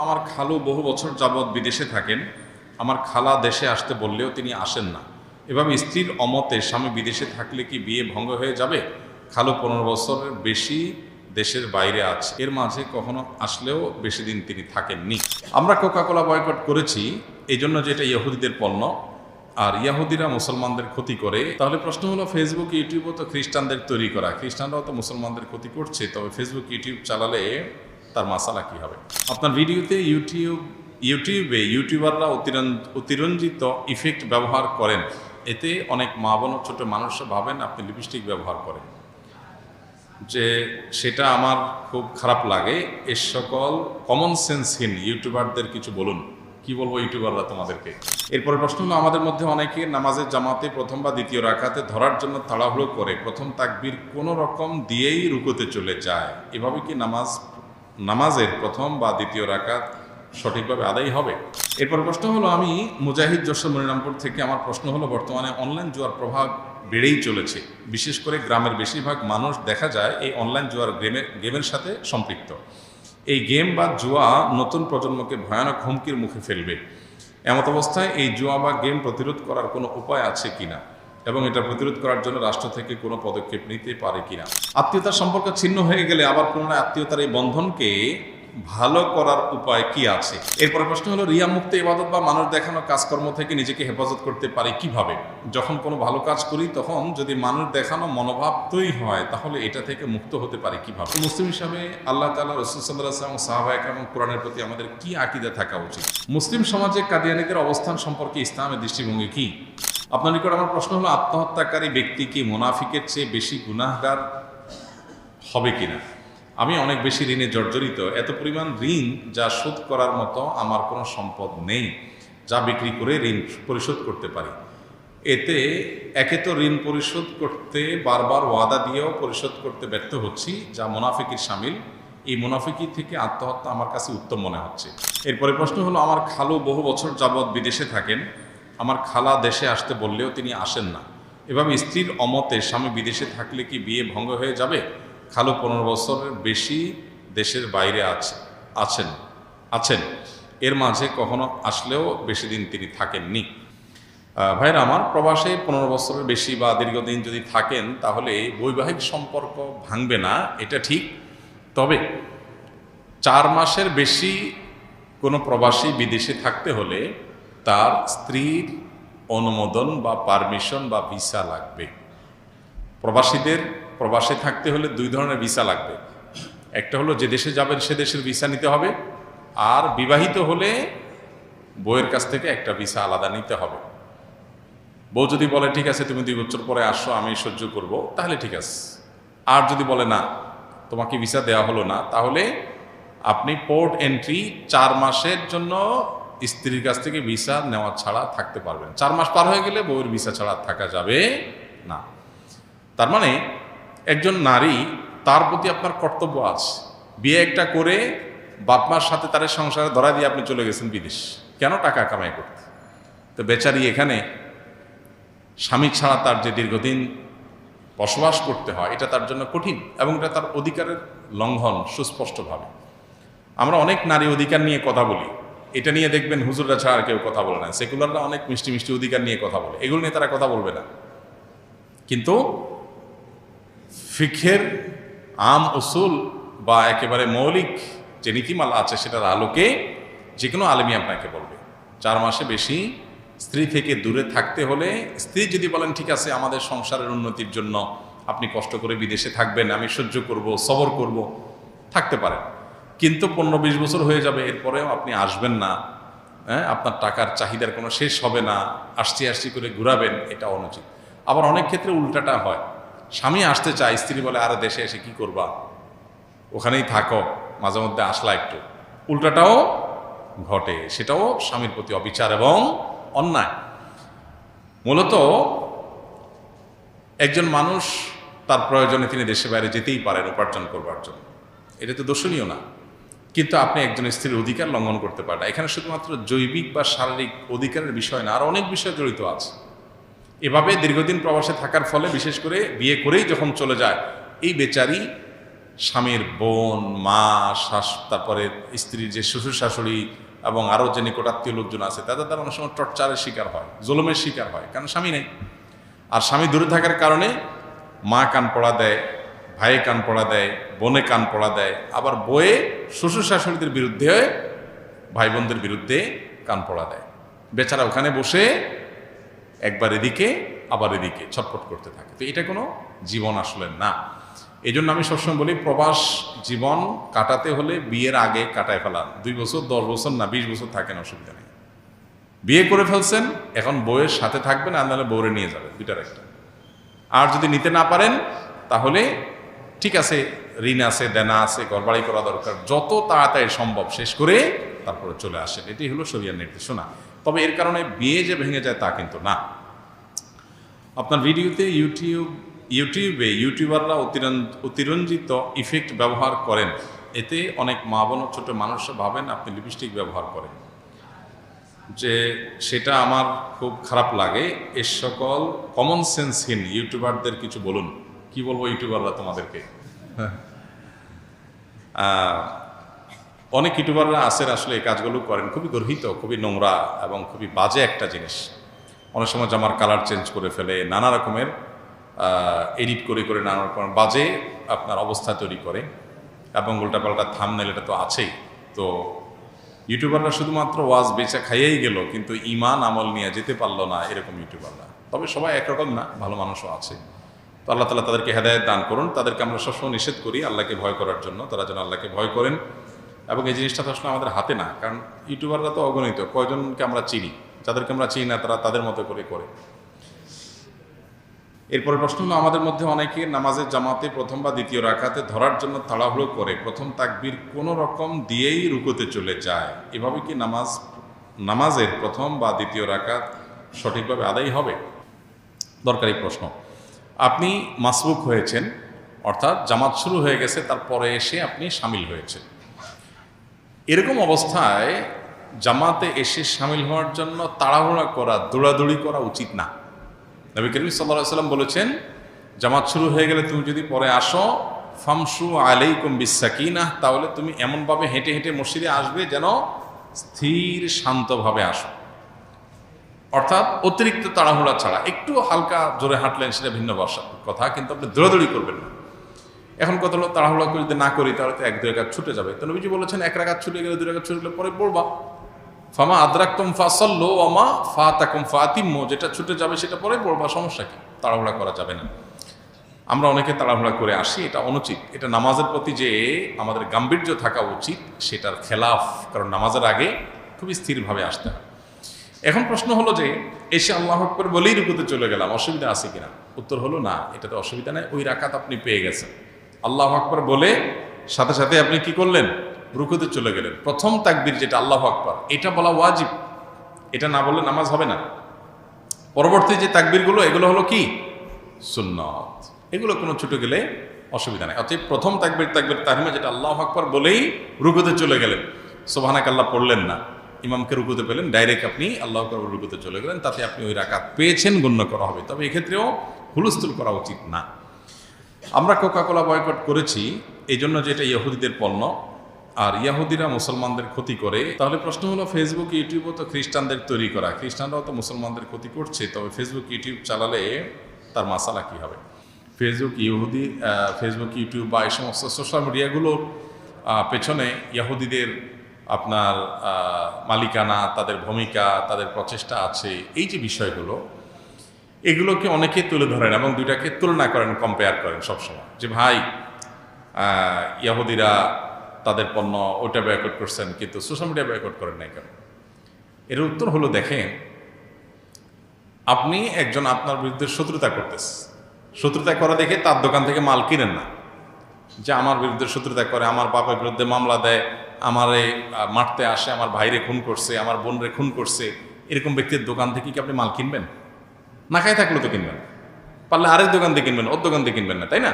আমার খালু বহু বছর যাবৎ বিদেশে থাকেন। আমার খালা দেশে আসতে বললেও তিনি আসেন না। এভাবে স্ত্রীর অমতে স্বামী বিদেশে থাকলে কি বিয়ে ভঙ্গ হয়ে যাবে? খালু পনেরো বছরের বেশি দেশের বাইরে আছে। এর মাঝে কখনো আসলেও বেশি দিন তিনি থাকেননি। আমরা কোকাকোলা বয়কট করেছি। এই জন্য যেটা ইহুদিদের পণ্য। আর ইয়াহুদিরা মুসলমানদের ক্ষতি করে। তাহলে প্রশ্ন হলো ফেসবুক ইউটিউবও তো খ্রিস্টানদের তৈরি করা। খ্রিস্টানরাও তো মুসলমানদের ক্ষতি করছে। তবে ফেসবুক ইউটিউব চালালে তার মাসালা কি হবে? আপনার ভিডিওতে ইউটিউব, ইউটিউবে ইউটিউবাররা অতিরঞ্জ, অতিরঞ্জিত ইফেক্ট ব্যবহার করেন। এতে অনেক মা বোন ছোট মানুষরা ভাবেন আপনি লিপস্টিক ব্যবহার করেন। যে সেটা আমার খুব খারাপ লাগে। এ সকল কমন সেন্সহীন ইউটিউবারদের কিছু বলুন। কি বলব ইউটিউবাররা তোমাদেরকে? এরপরে প্রশ্ন হলো, আমাদের মধ্যে অনেকে নামাজের জামাতে প্রথম বা দ্বিতীয় রাখাতে ধরার জন্য তাড়াহুড়ো করে, প্রথম তাকবির কোনো রকম দিয়েই রুকুতে চলে যায়। এভাবে কি নামাজ নামাজের প্রথম বা দ্বিতীয় রাকাত সঠিকভাবে আদায় হবে। এরপর প্রশ্ন হলো, আমি মুজাহিদ যশোর মনিরামপুর থেকে আমার প্রশ্ন হলো, বর্তমানে অনলাইন জুয়ার প্রভাব বেড়েই চলেছে। বিশেষ করে গ্রামের বেশিরভাগ মানুষ দেখা যায় এই অনলাইন জুয়ার গেমের গেমের সাথে সম্পৃক্ত। এই গেম বা জুয়া নতুন প্রজন্মকে ভয়ানক হুমকির মুখে ফেলবে। এমত অবস্থায় এই জুয়া বা গেম প্রতিরোধ করার কোনো উপায় আছে কিনা? এবং এটা প্রতিরোধ করার জন্য রাষ্ট্র থেকে কোনো পদক্ষেপ নিতে পারে কিনা। আত্মীয়তার সম্পর্ক ছিন্ন হয়ে গেলে আবার পুনরায় আত্মীয়তার এই বন্ধনকে ভালো করার উপায় কি আছে? এরপর প্রশ্ন হলো, রিয়া মুক্ত ইবাদত বা মানুষ দেখানো কাজকর্ম থেকে নিজেকে হেফাজত করতে পারে কীভাবে? যখন কোনো ভালো কাজ করি, তখন যদি মানুষ দেখানো মনোভাব তৈরি হয়, তাহলে এটা থেকে মুক্ত হতে পারে কীভাবে? মুসলিম হিসাবে আল্লাহ তালা রসুল সাল্লাহ এবং সাহাবাহিক এবং কোরআনের প্রতি আমাদের কি আকিদা থাকা উচিত? মুসলিম সমাজে কাদিয়ানিদের অবস্থান সম্পর্কে ইসলামের দৃষ্টিভঙ্গি কি? আপনার নিকট আমার প্রশ্ন হলো, আত্মহত্যাকারী ব্যক্তি কি মুনাফিকের চেয়ে বেশি গুনাহগার হবে কিনা? আমি অনেক বেশি ঋণে জর্জরিত। এত পরিমাণ ঋণ যা শোধ করার মতো আমার কোনো সম্পদ নেই, যা বিক্রি করে ঋণ পরিশোধ করতে পারি। এতে একে তো ঋণ পরিশোধ করতে বারবার ওয়াদা দিয়েও পরিশোধ করতে ব্যর্থ হচ্ছি, যা মুনাফিকির সামিল। এই মুনাফিকি থেকে আত্মহত্যা আমার কাছে উত্তম মনে হচ্ছে। এরপরে প্রশ্ন হলো, আমার খালু বহু বছর যাবৎ বিদেশে থাকেন আমার খালা দেশে আসতে বললেও তিনি আসেন না। এভাবে স্ত্রীর অমতে স্বামী বিদেশে থাকলে কি বিয়ে ভঙ্গ হয়ে যাবে? খালু পনেরো বছরের বেশি দেশের বাইরে আছে, আছেন আছেন। এর মাঝে কখনো আসলেও বেশি দিন তিনি থাকেননি। ভাইরা, আমার প্রবাসে পনেরো বছরের বেশি বা দীর্ঘদিন যদি থাকেন, তাহলে বৈবাহিক সম্পর্ক ভাঙবে না, এটা ঠিক। তবে চার মাসের বেশি কোনো প্রবাসী বিদেশে থাকতে হলে তার স্ত্রীর অনুমোদন বা পারমিশন বা ভিসা লাগবে। প্রবাসীদের, প্রবাসে থাকতে হলে দুই ধরনের ভিসা লাগবে। একটা হলো যে দেশে যাবেন, সে দেশের ভিসা নিতে হবে। আর বিবাহিত হলে বইয়ের কাছ থেকে একটা ভিসা আলাদা নিতে হবে। বউ যদি বলে, ঠিক আছে, তুমি দুই বছর পরে আসো, আমি সহ্য করব, তাহলে ঠিক আছে। আর যদি বলে, না, তোমাকে ভিসা দেওয়া হলো না, তাহলে আপনি পোর্ট এন্ট্রি চার মাসের জন্য স্ত্রীর কাছ থেকে ভিসা নেওয়া ছাড়া থাকতে পারবেন। চার মাস পার হয়ে গেলে বউয়ের ভিসা ছাড়া থাকা যাবে না। তার মানে একজন নারী, তার প্রতি আপনার কর্তব্য আছে। বিয়ে একটা করে বাপমার সাথে তার সংসারে ধরা দিয়ে আপনি চলে গেছেন বিদেশ। কেন টাকা কামাই করতে? তো বেচারি এখানে স্বামী ছাড়া তার যে দীর্ঘদিন বসবাস করতে হয়, এটা তার জন্য কঠিন এবং এটা তার অধিকারের লঙ্ঘন সুস্পষ্টভাবে। আমরা অনেক নারী অধিকার নিয়ে কথা বলি। এটা নিয়ে দেখবেন হুজুররা ছাড়া আর কেউ কথা বলে না। সেকুলাররা অনেক মিষ্টি মিষ্টি অধিকার নিয়ে কথা বলে। এগুলো নিয়ে তারা কথা বলবে না। কিন্তু ফিখের আম উসুল বা একেবারে মৌলিক যে নীতিমালা আছে সেটার আলোকে যে কোনো আলেমী আপনাকে বলবে। চার মাসে বেশি স্ত্রী থেকে দূরে থাকতে হলে স্ত্রী যদি বলেন, ঠিক আছে, আমাদের সংসারের উন্নতির জন্য আপনি কষ্ট করে বিদেশে থাকবেন, আমি সহ্য করব, সবর করব, থাকতে পারেন। কিন্তু পনেরো বিশ বছর হয়ে যাবে, এরপরেও আপনি আসবেন না। হ্যাঁ আপনার টাকার চাহিদার কোনো শেষ হবে না। আসছি আসছি করে ঘুরাবেন, এটা অনুচিত। আবার অনেক ক্ষেত্রে উল্টাটা হয়। স্বামী আসতে চায়, স্ত্রী বলে, আরে, দেশে এসে কি করবা? ওখানেই থাকো, মাঝে মধ্যে আসলা একটু। উল্টাটাও ঘটে। সেটাও স্বামীর প্রতি অবিচার এবং অন্যায়। মূলত একজন মানুষ তার প্রয়োজনে তিনি দেশে বাইরে যেতেই পারেন উপার্জন করবার জন্য। এটা তো দোষণীয় না। কিন্তু আপনি একজন স্ত্রীর অধিকার লঙ্ঘন করতে পারেন এখানে শুধুমাত্র জৈবিক বা শারীরিক অধিকারের বিষয় না, আর অনেক বিষয় জড়িত আছে। এভাবে দীর্ঘদিন প্রবাসে থাকার ফলে, বিশেষ করে বিয়ে করেই যখন চলে যায়, এই বেচারি স্বামীর বোন, মা, শাস, তারপরে স্ত্রীর যে শ্বশুর শাশুড়ি এবং আরও যে নিকটাত্মীয় লোকজন আছে, তাদের দ্বারা অনেক সময় টর্চারের শিকার হয়, জুলুমের শিকার হয় কারণ স্বামী নেই? আর স্বামী দূরে থাকার কারণে মা কান পড়া দেয় ভাইয়ে কান পড়া দেয়, বোনে কান পড়া দেয়, আবার বয়ে শ্বশুর শাশুড়িদের বিরুদ্ধে ভাই বোনদের বিরুদ্ধে কান পড়া দেয়। বেচারা ওখানে বসে একবার এদিকে, আবার এদিকে ছটফট করতে থাকে। তো এটা কোনো জীবন আসলে না। এই জন্য আমি সবসময় বলি, প্রবাস জীবন কাটাতে হলে বিয়ের আগে কাটায় ফেলান। দুই বছর, দশ বছর না বিশ বছর থাকেন, অসুবিধা নেই। বিয়ে করে ফেলছেন, এখন বউয়ের সাথে থাকবেন, আর নাহলে বউরে নিয়ে যাবেন, দুইটার একটা। আর যদি নিতে না পারেন, তাহলে ঠিক আছে, ঋণ আছে, দেনা আছে, ঘরবাড়ি করা দরকার, যত তাড়াতাড়ি সম্ভব শেষ করে তারপরে চলে আসেন। এটি হলো শরিয়ার নির্দেশনা। তবে এর কারণে বিয়ে যে ভেঙে যায় তা কিন্তু না। আপনার ভিডিওতে ইউটিউব ইউটিউবে ইউটিউবাররা অতিরঞ্জ- অতিরঞ্জিত ইফেক্ট ব্যবহার করেন। এতে অনেক মা বোন ছোট মানুষরা ভাবেন আপনি লিপস্টিক ব্যবহার করেন। যে সেটা আমার খুব খারাপ লাগে। এ সকল কমন সেন্সহীন ইউটিউবারদের কিছু বলুন। কি বলব, ইউটিউবাররা তোমাদেরকে? অনেক ইউটিউবাররা আছেন, আসলে এই কাজগুলো করেন। খুবই গর্হিত, খুবই নোংরা এবং খুবই বাজে একটা জিনিস। অনেক সময় জামার কালার চেঞ্জ করে ফেলে, নানা রকমের এডিট করে করে নানা রকম বাজে আপনার অবস্থা তৈরি করে এবং উল্টাপাল্টা থামনেল এটা তো আছেই। তো ইউটিউবাররা শুধুমাত্র ওয়াজ বেচা খাইয়েই গেল, কিন্তু ইমান আমল নিয়ে যেতে পারল না এরকম ইউটিউবাররা। তবে সবাই একরকম না, ভালো মানুষও আছে। তো আল্লাহ তালা তাদেরকে হেদায়ত দান করুন। তাদেরকে আমরা সবসময় নিষেধ করি আল্লাহকে ভয় করার জন্য। তারা যেন আল্লাহকে ভয় করেন এবং এই জিনিসটা তো আসলে আমাদের হাতে না। কারণ ইউটিউবাররা তো অগণিত, কয়জনকে আমরা চিনি? যাদেরকে আমরা চিনি না, তারা তাদের মতো করে করে। এরপরে প্রশ্ন হলো, আমাদের মধ্যে অনেকে নামাজের জামাতে প্রথম বা দ্বিতীয় রাখাতে ধরার জন্য তাড়াহুড়ো করে, প্রথম তাকবির কোনো রকম দিয়েই রুকুতে চলে যায়। এভাবে কি নামাজ, নামাজের প্রথম বা দ্বিতীয় রাকাত সঠিকভাবে আদায় হবে? দরকারি প্রশ্ন। আপনি মাসবুক হয়েছেন, অর্থাৎ জামাত শুরু হয়ে গেছে, তারপরে এসে আপনি সামিল হয়েছেন। এরকম অবস্থায় জামাতে এসে সামিল হওয়ার জন্য তাড়াহুড়া করা, দৌড়াদৌড়ি করা উচিত না। নবী করিম সাল্লাহ সাল্লাম বলেছেন, জামাত শুরু হয়ে গেলে তুমি যদি পরে আসো ফামসু আলাইকুম বিসাকিনা, তাহলে তুমি এমনভাবে হেঁটে হেঁটে মসজিদে আসবে যেন স্থির শান্তভাবে আসো। অর্থাৎ অতিরিক্ত তাড়াহুড়া ছাড়া। একটু হালকা জোরে হাঁটলেন সেটা ভিন্ন বর্ষা কথা, কিন্তু আপনি দৌড়াদৌড়ি করবেন না। এখন কত হলো তাড়াহুড়া করে যদি না করি, তাহলে তো এক দুই রাকাত ছুটে যাবে। তো নবীজি বলেছেন, এক রাকাত ছুটে গেলে দুই রাকাত ছুটে গেলে পরে পড়বা। ফামা আদ্রাক্তম ফাসল্লো আমা ফা তাকুম ফাতিম্ম, যেটা ছুটে যাবে সেটা পরে পড়বা, সমস্যা কি? তাড়াহুড়া করা যাবে না। আমরা অনেকে তাড়াহুড়া করে আসি, এটা অনুচিত। এটা নামাজের প্রতি যে আমাদের গাম্ভীর্য থাকা উচিত, সেটার খেলাফ, কারণ নামাজের আগে খুবই স্থিরভাবে আসতে হয়। এখন প্রশ্ন হলো যে, এসে আল্লাহ আকবর বলেই রুকুতে চলে গেলাম, অসুবিধা আছে কিনা? উত্তর হলো না, এটাতে অসুবিধা নেই, ওই রাকাত আপনি পেয়ে গেছেন। আল্লাহ আকবর বলে, সাথে সাথে আপনি কি করলেন? রুকুতে চলে গেলেন। প্রথম তাকবির যেটা, আল্লাহ আকবর, এটা বলা ওয়াজিব। এটা না বললে নামাজ হবে না। পরবর্তী যে তাকবিরগুলো, এগুলো হলো কি? সুন্নত। এগুলো কোনো ছুটে গেলে অসুবিধা নেই। অতএব প্রথম তাকবির তাকবির তাহিমা যেটা আল্লাহ আকবর বলেই রুকুতে চলে গেলেন। সোভানাক আল্লাহ পড়লেন না। ইমামকে রুকুতে পেলেন ডাইরেক্ট আপনি আল্লাহ আকবর রুকুতে চলে গেলেন, তাতে আপনি ওই রাকাত পেয়েছেন, গণ্য করা হবে। তবে এক্ষেত্রেও হুলস্থুল করা উচিত না। আমরা কোকাকোলা বয়কট করেছি এই জন্য যেটা ইহুদিদের পণ্য। আর ইয়াহুদিরা মুসলমানদের ক্ষতি করে। তাহলে প্রশ্ন হলো ফেসবুক ইউটিউবও তো খ্রিস্টানদের তৈরি করা। খ্রিস্টানরাও তো মুসলমানদের ক্ষতি করছে, তবে ফেসবুক ইউটিউব চালালে তার মাসালা কী হবে? ফেসবুক ইহুদি ফেসবুক ইউটিউব বা এই সমস্ত সোশ্যাল মিডিয়াগুলোর পেছনে ইহুদিদের আপনার মালিকানা, তাদের ভূমিকা, তাদের প্রচেষ্টা আছে, এই যে বিষয়গুলো, এগুলোকে অনেকে তুলে ধরেন এবং দুইটাকে তুলনা করেন কম্পেয়ার করেন সবসময়। যে ভাই ইয়াহুদিরা তাদের পণ্য ওইটা বয়কট করছেন, কিন্তু সোশ্যাল মিডিয়া বয়কট করেন নাই কেন? এর উত্তর হলো, দেখেন, আপনি একজন আপনার বিরুদ্ধে শত্রুতা করতেছে। শত্রুতা করা দেখে তার দোকান থেকে মাল কিনেন না। যে আমার বিরুদ্ধে শত্রুতা করে, আমার বাবার বিরুদ্ধে মামলা দেয় আমারে মারতে আসে, আমার ভাইরে খুন করছে, আমার বোনরে খুন করছে, এরকম ব্যক্তির দোকান থেকে কি আপনি মাল কিনবেন? না খাই থাকলেও তো কিনবেন। পারলে আরেক দোকান থেকে কিনবেন, ওর দোকান থেকে কিনবেন না, তাই না?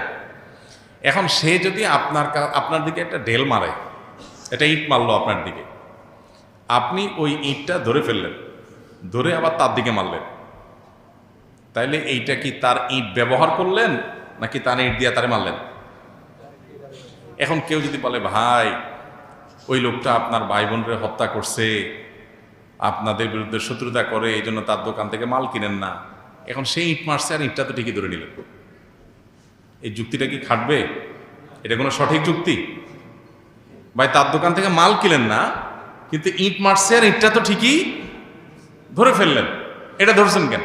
এখন সে যদি আপনার আপনার দিকে একটা ঢেল মারে এটা ইট মারলো আপনার দিকে, আপনি ওই ইটটা ধরে ফেললেন, ধরে আবার তার দিকে মারলেন। তাইলে এইটা কি তার ইট ব্যবহার করলেন, নাকি তার ইট দিয়ে তারে মারলেন? এখন কেউ যদি বলে, ভাই ওই লোকটা আপনার ভাই বোনরে হত্যা করছে, আপনাদের বিরুদ্ধে শত্রুতা করে, এই জন্য তার দোকান থেকে মাল কিনেন না। এখন সেই ইট মারছে আর ইটটা তো ঠিকই ধরে নিলেন এই যুক্তিটা কি খাটবে? এটা কোনো সঠিক যুক্তি? ভাই, তার দোকান থেকে মাল কিনেন না, কিন্তু ইট মারছে আর ইটটা তো ঠিকই ধরে ফেললেন। এটা ধরছেন কেন?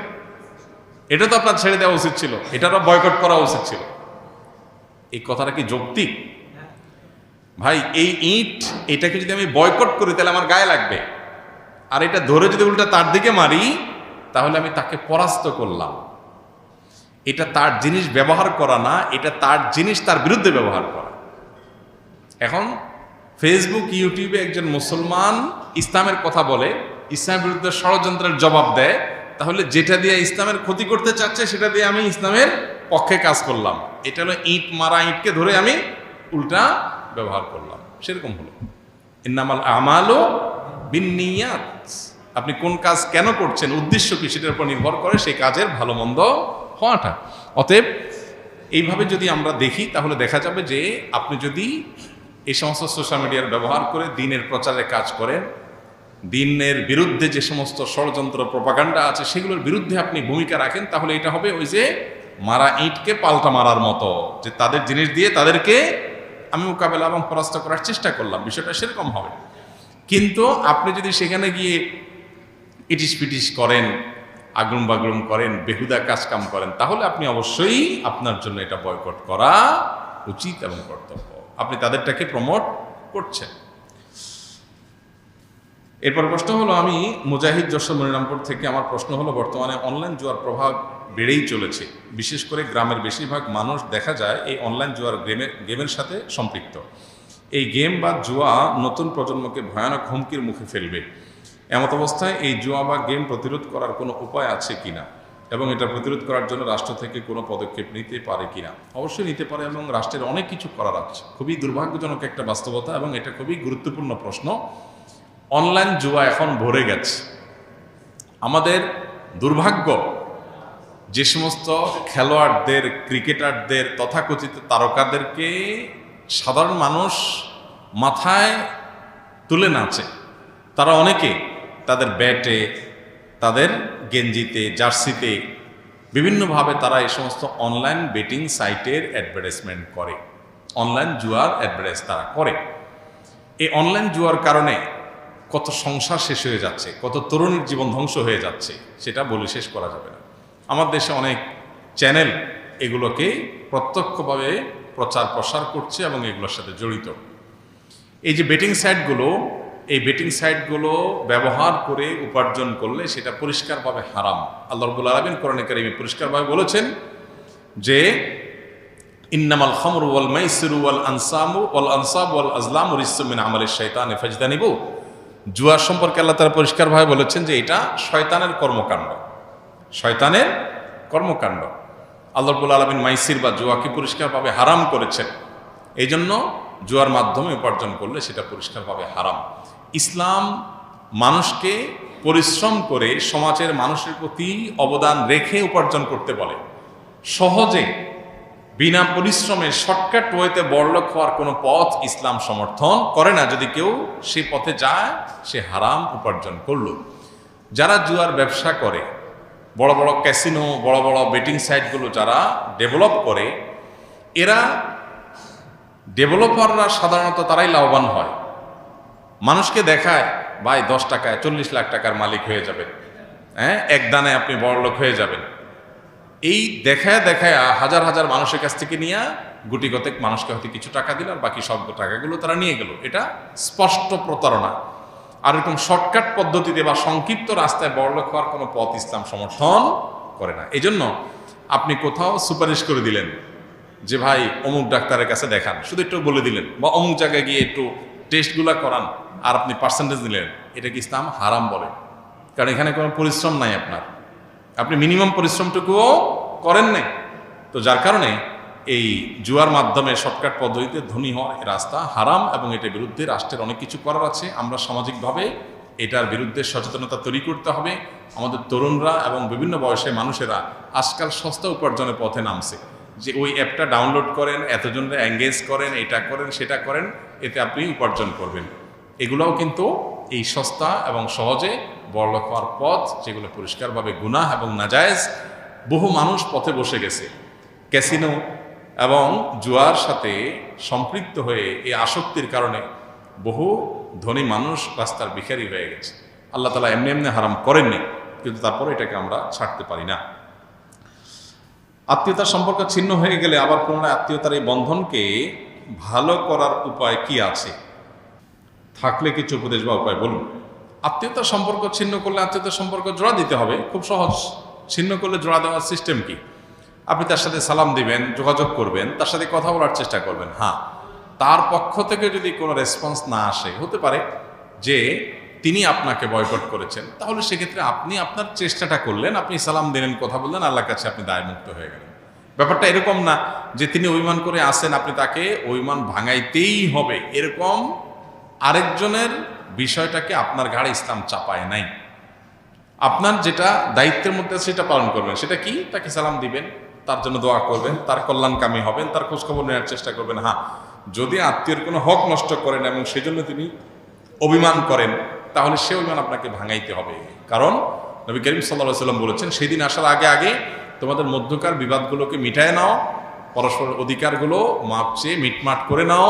এটা তো আপনার ছেড়ে দেওয়া উচিত ছিল। এটারও বয়কট করা উচিত ছিল। এই কথাটা কি যৌক্তিক? ভাই, এই ইট, এটাকে যদি আমি বয়কট করি, তাহলে আমার গায়ে লাগবে। আর এটা ধরে যদি উল্টা তার দিকে মারি, তাহলে আমি তাকে পরাস্ত করলাম। এটা তার জিনিস ব্যবহার করা না, এটা তার জিনিস তার বিরুদ্ধে ব্যবহার করা। এখন ফেসবুক ইউটিউবে একজন মুসলমান ইসলামের কথা বলে, ইসলামের বিরুদ্ধে ষড়যন্ত্রের জবাব দেয়, তাহলে যেটা দিয়ে ইসলামের ক্ষতি করতে চাচ্ছে, সেটা দিয়ে আমি ইসলামের পক্ষে কাজ করলাম। এটা হলো ইট মারা ইটকে ধরে আমি উল্টা ব্যবহার করলাম। সেরকম হলো। ইন্নামাল আমালও বিনিয়াত আপনি কোন কাজ কেন করছেন, উদ্দেশ্য কি, সেটার উপর নির্ভর করে সেই কাজের ভালো মন্দ হওয়াটা। অতএব, এইভাবে যদি আমরা দেখি, তাহলে দেখা যাবে যে আপনি যদি এই সমস্ত সোশ্যাল মিডিয়ার ব্যবহার করে দিনের প্রচারে কাজ করেন, দিনের বিরুদ্ধে যে সমস্ত ষড়যন্ত্র প্রপাগান্ডা আছে, সেগুলোর বিরুদ্ধে আপনি ভূমিকা রাখেন, তাহলে এটা হবে ওই যে মারা ইটকে পাল্টা মারার মতো, যে তাদের জিনিস দিয়ে তাদেরকে আমি মোকাবেলা এবং পরাস্ত করার চেষ্টা করলাম, বিষয়টা সেরকম হবে। কিন্তু আপনি যদি সেখানে গিয়ে ইটিস পিটিস করেন, আগ্রুম বাগরুম করেন, বেহুদা কাজ কাম করেন, তাহলে আপনি অবশ্যই আপনার জন্য এটা বয়কট করা উচিত এবং কর্তব্য। আপনি তাদেরটাকে প্রমোট করছেন। এরপর প্রশ্ন হলো, আমি মুজাহিদ যশোর মনিরামপুর থেকে আমার প্রশ্ন হলো, বর্তমানে অনলাইন জুয়ার প্রভাব বেড়েই চলেছে। বিশেষ করে গ্রামের বেশিরভাগ মানুষ দেখা যায় এই অনলাইন জুয়ার গেমের গেমের সাথে সম্পৃক্ত। এই গেম বা জুয়া নতুন প্রজন্মকে ভয়ানক হুমকির মুখে ফেলবে। এমত অবস্থায় এই জুয়া বা গেম প্রতিরোধ করার কোনো উপায় আছে কিনা? এবং এটা প্রতিরোধ করার জন্য রাষ্ট্র থেকে কোনো পদক্ষেপ নিতে পারে কিনা? অবশ্যই নিতে পারে এবং রাষ্ট্রের অনেক কিছু করার আছে। খুবই দুর্ভাগ্যজনক একটা বাস্তবতা এবং এটা খুবই গুরুত্বপূর্ণ প্রশ্ন। অনলাইন জুয়া এখন ভরে গেছে। আমাদের দুর্ভাগ্য যে সমস্ত খেলোয়াড়দের, ক্রিকেটারদের, তথাকথিত তারকাদেরকে সাধারণ মানুষ মাথায় তুলে নাচে। তারা অনেকে তাদের ব্যাটে, তাদের গেঞ্জিতে, জার্সিতে বিভিন্নভাবে তারা এই সমস্ত অনলাইন বেটিং সাইটের অ্যাডভার্টাইজমেন্ট করে। অনলাইন জুয়ার অ্যাডভার্টাইজ তারা করে। এই অনলাইন জুয়ার কারণে কত সংসার শেষ হয়ে যাচ্ছে, কত তরুণীর জীবন ধ্বংস হয়ে যাচ্ছে, সেটা বলে শেষ করা যাবে না। আমার দেশে অনেক চ্যানেল এগুলোকে প্রত্যক্ষভাবে প্রচার প্রসার করছে এবং এগুলোর সাথে জড়িত। এই যে বেটিং সাইটগুলো এই বেটিং সাইটগুলো ব্যবহার করে উপার্জন করলে সেটা পরিষ্কারভাবে হারাম। আল্লাহ রবুল আলমিন কোরআনে কারিমে পরিষ্কারভাবে বলেছেন যে, ইন্নামাল খামরু ওয়াল মাইসিরু ওয়াল আনসামু, ওয়াল আনসাব ওয়াল আজলাম রিসমিন আমালের শৈতানে ফাজদানিবু জুয়া সম্পর্কে আল্লাহ তারা পরিষ্কারভাবে বলেছেন যে এটা শয়তানের কর্মকাণ্ড। শয়তানের কর্মকাণ্ড। আল্লাহবুল আলমিন মাইসির বা জুয়াকে পরিষ্কারভাবে হারাম করেছেন। এই জন্য জুয়ার মাধ্যমে উপার্জন করলে সেটা পরিষ্কারভাবে হারাম। ইসলাম মানুষকে পরিশ্রম করে সমাজের মানুষের প্রতি অবদান রেখে উপার্জন করতে বলে। সহজে, বিনা পরিশ্রমে শর্টকাট ওয়েতে বড়লোক হওয়ার কোনো পথ ইসলাম সমর্থন করে না। যদি কেউ সে পথে যায়, সে হারাম উপার্জন করল। যারা জুয়ার ব্যবসা করে বড় বড় ক্যাসিনো বড় বড় বেটিং সাইটগুলো যারা ডেভেলপ করে, এরা ডেভেলপাররা সাধারণত তারাই লাভবান হয়। মানুষকে দেখায়, ভাই, দশ টাকায়, চল্লিশ লাখ টাকার মালিক হয়ে যাবেন। হ্যাঁ এক দানে আপনি বড়লোক হয়ে যাবেন। এই দেখায় দেখায় হাজার হাজার মানুষের কাছ থেকে নিয়ে গুটি গতেক মানুষকে হয়তো কিছু টাকা দিল আর বাকি সব টাকাগুলো তারা নিয়ে গেল। এটা স্পষ্ট প্রতারণা। আর এরকম শর্টকাট পদ্ধতিতে বা সংক্ষিপ্ত রাস্তায় বড়লোক হওয়ার কোনো পথ ইসলাম সমর্থন করে না। এই জন্য আপনি কোথাও সুপারিশ করে দিলেন যে, ভাই, অমুক ডাক্তারের কাছে দেখান। শুধু একটু বলে দিলেন বা অমুক জায়গায় গিয়ে একটু টেস্টগুলো করান আর আপনি পার্সেন্টেজ দিলেন। এটা কি ইসলাম? হারাম বলে। কারণ এখানে কোনো পরিশ্রম নাই আপনার। আপনি মিনিমাম পরিশ্রমটুকুও করেন নাই। তো যার কারণে এই জুয়ার মাধ্যমে শর্টকাট পদ্ধতিতে ধনী হওয়ার রাস্তা হারাম এবং এটার বিরুদ্ধে রাষ্ট্রের অনেক কিছু করার আছে। আমরা সামাজিকভাবে এটার বিরুদ্ধে সচেতনতা তৈরি করতে হবে। আমাদের তরুণরা এবং বিভিন্ন বয়সের মানুষেরা আজকাল সস্তা উপার্জনের পথে নামছে। যে ওই অ্যাপটা ডাউনলোড করেন, এতজনরা এঙ্গেজ করেন, এটা করেন, সেটা করেন, এতে আপনি উপার্জন করবেন। এগুলোও কিন্তু এই সস্তা এবং সহজে বড়লোক হওয়ার পথ যেগুলো পরিষ্কারভাবে গুনাহ এবং নাজায়েজ বহু মানুষ পথে বসে গেছে। ক্যাসিনো এবং জুয়ার সাথে সম্পৃক্ত হয়ে এই আসক্তির কারণে বহু ধনী মানুষ রাস্তার ভিখারি হয়ে গেছে। আল্লাহ তালা এমনি এমনি হারাম করেননি, কিন্তু তারপরে এটাকে আমরা ছাড়তে পারি না। আত্মীয়তার সম্পর্ক ছিন্ন হয়ে গেলে আবার পুনরায় আত্মীয়তার এই বন্ধনকে ভালো করার উপায় কি আছে? থাকলে কিছু উপদেশ বা উপায় বলুন। আত্মীয়তার সম্পর্ক ছিন্ন করলে আত্মীয়তার সম্পর্ক জোড়া দিতে হবে, খুব সহজ। ছিন্ন করলে জোড়া দেওয়ার সিস্টেম কি? আপনি তার সাথে সালাম দিবেন, যোগাযোগ করবেন, তার সাথে কথা বলার চেষ্টা করবেন। হ্যাঁ তার পক্ষ থেকে যদি কোনো রেসপন্স না আসে, হতে পারে যে তিনি আপনাকে বয়কট করেছেন, তাহলে সেক্ষেত্রে আপনি আপনার চেষ্টাটা করলেন, আপনি সালাম দিলেন, কথা বললেন, আল্লাহর কাছে আপনি দায়মুক্ত হয়ে গেলেন। ব্যাপারটা এরকম না যে তিনি অভিমান করে আসেন, আপনি তাকে অভিমান ভাঙাইতেই হবে। এরকম আরেকজনের বিষয়টাকে আপনার ঘাড়ে ইসলাম চাপায় নাই। আপনার যেটা দায়িত্বের মধ্যে সেটা পালন করবেন। সেটা কি? তাকে সালাম দিবেন। তার জন্য দোয়া করবেন, তার কল্যাণকামী হবেন, তার খোঁজখবর নেওয়ার চেষ্টা করবেন। হ্যাঁ যদি আত্মীয়ের কোনো হক নষ্ট করেন এবং সেজন্য তিনি অভিমান করেন, তাহলে সে অভিমান আপনাকে ভাঙাইতে হবে। কারণ নবী করিম সাল্লাহ সাল্লাম বলেছেন, সেদিন আসার আগে আগে তোমাদের মধ্যকার বিবাদগুলোকে মিটায় নাও পরস্পর অধিকারগুলো মাপ চেয়ে মিটমাট করে নাও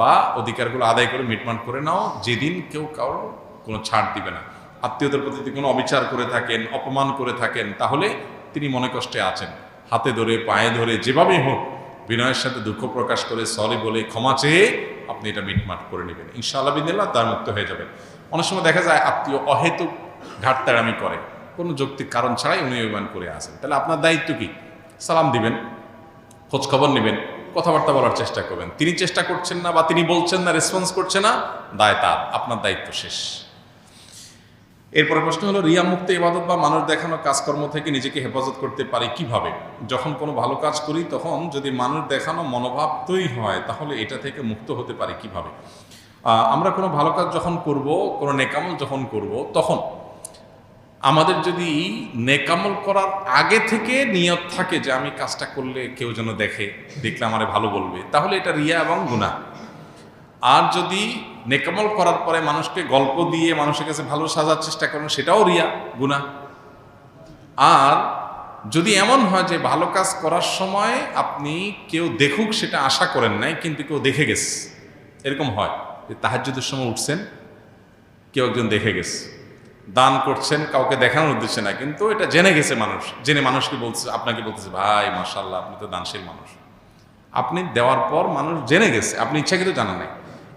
বা অধিকারগুলো আদায় করে মিটমাট করে নাও, যেদিন কেউ কারোর কোনো ছাড় দিবে না। আত্মীয়দের প্রতি যদি কোনো অবিচার করে থাকেন, অপমান করে থাকেন, তাহলে তিনি মনে কষ্টে আছেন। হাতে ধরে, পায়ে ধরে, যেভাবেই হোক, বিনয়ের সাথে দুঃখ প্রকাশ করে, সরি বলে ক্ষমা চেয়ে আপনি এটা মিটমাট করে নেবেন। ইনশাআল্লাহ বিদিল্লাহ তার মুক্ত হয়ে যাবেন অনেক সময় দেখা যায় আত্মীয় অহেতুক ঘাটতাড়ামি করে। কোনো যৌক্তিক কারণ ছাড়াই উনি অভিমান করে আসেন। তাহলে আপনার দায়িত্ব কি? সালাম দিবেন খোঁজ খবর নেবেন, কথাবার্তা বলার চেষ্টা করবেন। তিনি চেষ্টা করছেন না বা তিনি বলছেন না, রেসপন্স করছে না, দায় তার। আপনার দায়িত্ব শেষ। এরপরে প্রশ্ন হলো, রিয়া মুক্ত, ইবাদত বা মানুষ দেখানো কাজকর্ম থেকে নিজেকে হেফাজত করতে পারি কীভাবে? যখন কোনো ভালো কাজ করি, তখন যদি মানুষ দেখানো মনোভাব তৈরি হয়, তাহলে এটা থেকে মুক্ত হতে পারি কীভাবে? আমরা কোনো ভালো কাজ যখন করব, কোনো নেকামল যখন করব, তখন আমাদের যদি নেকামল করার আগে থেকে নিয়ত থাকে যে, আমি কাজটা করলে কেউ যেন দেখে, দেখলে আমারে ভালো বলবে, তাহলে এটা রিয়া এবং গুনাহ। আর যদি নেকামল করার পরে মানুষকে গল্প দিয়ে মানুষের কাছে ভালো সাজার চেষ্টা করেন, সেটাও রিয়া গুণা আর যদি এমন হয় যে ভালো কাজ করার সময় আপনি কেউ দেখুক সেটা আশা করেন নাই, কিন্তু কেউ দেখে গেছে। এরকম হয় যে তাহাজ্জুদের সময় উঠছেন, কেউ একজন দেখে গেছে। দান করছেন, কাউকে দেখানোর উদ্দেশ্যে না কিন্তু এটা জেনে গেছে মানুষ, জেনে মানুষকে বলছে, আপনাকে বলতেছে, ভাই মার্শাল্লাহ আপনি তো দানশীল মানুষ। আপনি দেওয়ার পর মানুষ জেনে গেছে, আপনি ইচ্ছাকৃত জানা নাই।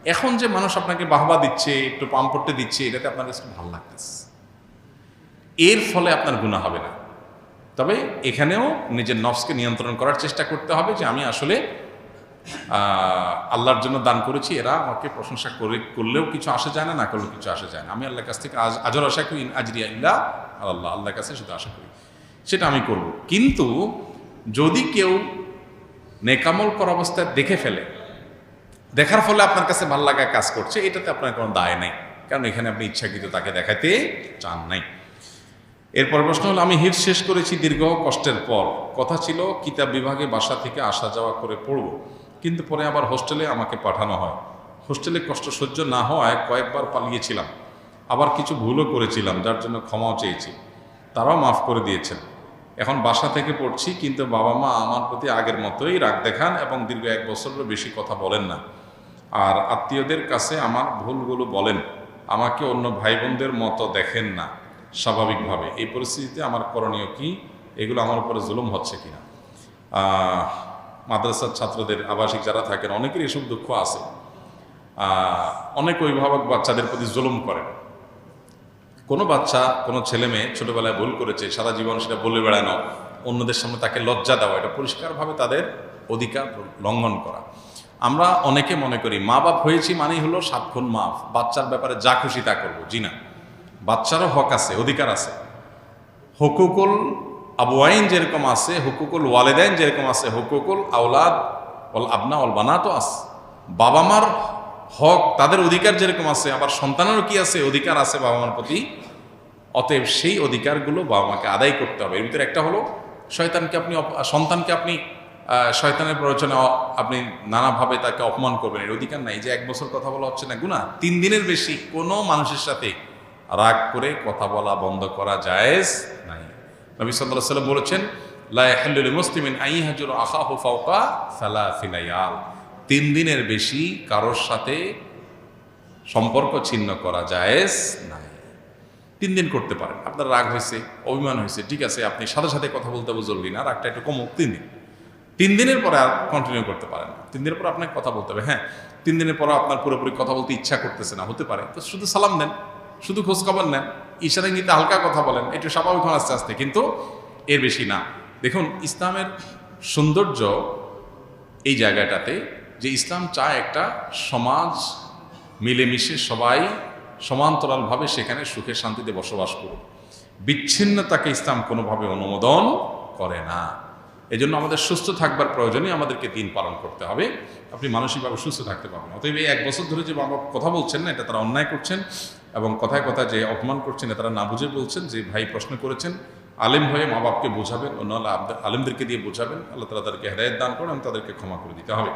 এখন যে মানুষ আপনাকে বাহবা দিচ্ছে, একটু পাম পড়তে দিচ্ছে, এটাতে আপনার কাছে ভালো লাগতেছে। এর ফলে আপনার গুণা হবে না। তবে এখানেও নিজের নফসকে নিয়ন্ত্রণ করার চেষ্টা করতে হবে যে আমি আসলে আল্লাহর জন্য দান করেছি, এরা আমাকে প্রশংসা করে, করলেও কিছু আসা যায় না না করলেও কিছু আসা যায় না। আমি আল্লাহর কাছ থেকে আজ আজর আশা করি আজরিয়া ইল্লা আল্লাহ আল্লাহর কাছে শুধু আশা করি। সেটা আমি করব। কিন্তু যদি কেউ নেকামল করা অবস্থায় দেখে ফেলে দেখার ফলে আপনার কাছে ভালো লাগা কাজ করছে, এটাতে আপনার কোনো দায় নেই। কারণ এখানে আপনি ইচ্ছাকৃত তাকে দেখাতে চান নাই। এরপর প্রশ্ন হলো, আমি হিট শেষ করেছি দীর্ঘ কষ্টের পর। কথা ছিল, কিতাব বিভাগে বাসা থেকে আসা যাওয়া করে পড়ব, কিন্তু পরে আবার হোস্টেলে আমাকে পাঠানো হয়। হোস্টেলে কষ্ট সহ্য না হওয়ায় কয়েকবার পালিয়েছিলাম। আবার কিছু ভুলও করেছিলাম, যার জন্য ক্ষমাও চেয়েছি। তারাও মাফ করে দিয়েছেন। এখন বাসা থেকে পড়ছি, কিন্তু বাবা মা আমার প্রতি আগের মতোই রাগ দেখান এবং দীর্ঘ এক বছরেরও বেশি কথা বলেন না। আর আত্মীয়দের কাছে আমার ভুলগুলো বলেন। আমাকে অন্য ভাই বোনদের মতো দেখেন না, স্বাভাবিকভাবে। এই পরিস্থিতিতে আমার করণীয় কি? এগুলো আমার উপরে জুলুম হচ্ছে কিনা? মাদ্রাসার ছাত্রদের আবাসিক যারা থাকেন অনেকের এসব দুঃখ আছে। অনেক অভিভাবক বাচ্চাদের প্রতি জুলুম করেন। কোনো বাচ্চা, কোনো ছেলে মেয়ে ছোটবেলায় ভুল করেছে, সারা জীবন সেটা বলে বেড়ানো, অন্যদের সামনে তাকে লজ্জা দেওয়া, এটা পরিষ্কারভাবে তাদের অধিকার লঙ্ঘন করা। আমরা অনেকে মনে করি, মা বাপ হয়েছি মানেই হলো সাতক্ষণ মাফ। বাচ্চার ব্যাপারে যা খুশি তা করব, জি না। বাচ্চারও হক আছে, অধিকার আছে। হুকুকুল আইন যেরকম আছে, হুকুকুল ওয়ালেদাইন যেরকম আছে, হুকুকুল আওলাদ অল আবনা অল বানাতো আছে। বাবা মার হক তাদের অধিকার যেরকম আছে, আবার সন্তানেরও কি আছে, অধিকার আছে বাবা মার প্রতি। অতএব সেই অধিকারগুলো বাবা মাকে আদায় করতে হবে। এর ভিতরে একটা হলো, শয়তানকে আপনি সন্তানকে আপনি শয়তানের প্ররোচনা আপনি নানাভাবে তাকে অপমান করবেন। এর অধিকার নাই যে এক বছর কথা বলা হচ্ছে না। গুণা তিন দিনের বেশি কোনো মানুষের সাথে রাগ করে কথা বলা বন্ধ করা জায়েজ নাই। নবী সাল্লাহ সাল্লাম বলেছেন, লা ইয়াহিল্লু লিমুসলিমিন আন ইয়াহজুরা আখাহু ফাওকা সালাসিনা তিন দিনের বেশি কারোর সাথে সম্পর্ক ছিন্ন করা জায়েজ নাই। তিন দিন করতে পারেন। আপনার রাগ হয়েছে, অভিমান হয়েছে, ঠিক আছে, আপনি সাথে সাথে কথা বলতে জরুরি না, রাগটা একটু কমুক, তিন দিন। তিন দিনের পরে আর কন্টিনিউ করতে পারেন তিন দিনের পর আপনাকে কথা বলতে হবে হ্যাঁ। তিন দিনের পর আপনার পুরোপুরি কথা বলতে ইচ্ছা করতেছে না, হতে পারে। তো শুধু সালাম দেন, শুধু খোঁজখবর নেন ইশারা ইঙ্গিতে হালকা কথা বলেন, একটু স্বাভাবিক হন আস্তে আস্তে, কিন্তু এর বেশি না। দেখুন, ইসলামের সৌন্দর্য এই জায়গাটাতে যে ইসলাম চায় একটা সমাজ মিলেমিশে সবাই সমান্তরালভাবে সেখানে সুখে শান্তিতে বসবাস করুক। বিচ্ছিন্নতাকে ইসলাম কোনোভাবে অনুমোদন করে না। এই জন্য আমাদের সুস্থ থাকবার প্রয়োজনে আমাদেরকে দিন পালন করতে হবে। আপনি মানসিকভাবে সুস্থ থাকতে পারবেন অতএব এই এক বছর ধরে যে বাবা কথা বলছেন না, এটা তারা অন্যায় করছেন এবং কথায় কথা যে অপমান করছেন তারা না বুঝে বলছেন, যে ভাই প্রশ্ন করেছেন, আলেম হয়ে মা বাপকে বোঝাবেন ও নাহলে আলেমদেরকে দিয়ে বোঝাবেন, আল্লাহ তালা তাদেরকে হেদায়ত দান করেন তাদেরকে ক্ষমা করে দিতে হবে।